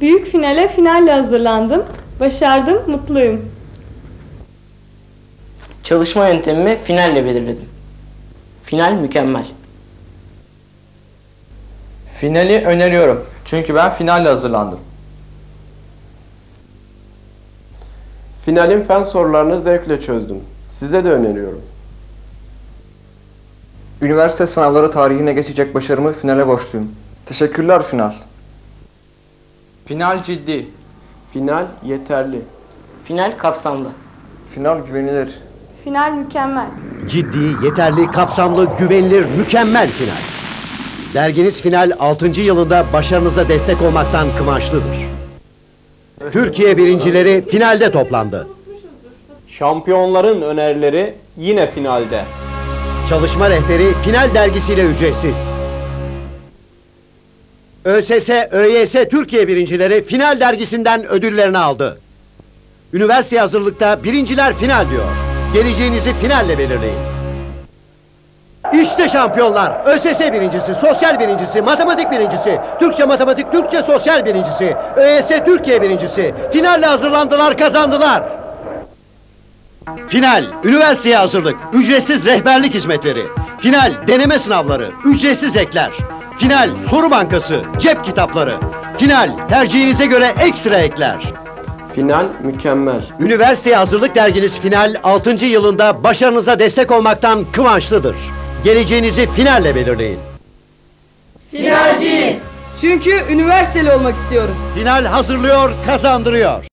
Büyük finale finalle hazırlandım. Başardım, mutluyum. Çalışma yöntemimi finalle belirledim. Final mükemmel. Finali öneriyorum. Çünkü ben finalle hazırlandım. Finalin fen sorularını zevkle çözdüm. Size de öneriyorum. Üniversite sınavları tarihine geçecek başarımı finale borçluyum. Teşekkürler final. Final ciddi. Final yeterli. Final kapsamlı. Final güvenilir. Final mükemmel. Ciddi, yeterli, kapsamlı, güvenilir, mükemmel final. Derginiz Final 6. yılında başarınıza destek olmaktan kıvançlıdır. Türkiye birincileri finalde toplandı. Şampiyonların önerileri yine finalde. Çalışma rehberi Final dergisiyle ücretsiz. ÖSS, ÖYS Türkiye birincileri Final dergisinden ödüllerini aldı. Üniversite hazırlıkta birinciler final diyor. Geleceğinizi finalle belirleyin. İşte şampiyonlar. ÖSS birincisi, sosyal birincisi, matematik birincisi, Türkçe matematik, Türkçe sosyal birincisi, ÖSS Türkiye birincisi. Finalle hazırlandılar, kazandılar. Final, üniversiteye hazırlık, ücretsiz rehberlik hizmetleri. Final, deneme sınavları, ücretsiz ekler. Final, soru bankası, cep kitapları. Final, tercihinize göre ekstra ekler. Final mükemmel. Üniversiteye hazırlık derginiz Final 6. yılında başarınıza destek olmaktan kıvançlıdır. Geleceğinizi finalle belirleyin. Finalciyiz. Çünkü üniversiteli olmak istiyoruz. Final hazırlıyor, kazandırıyor.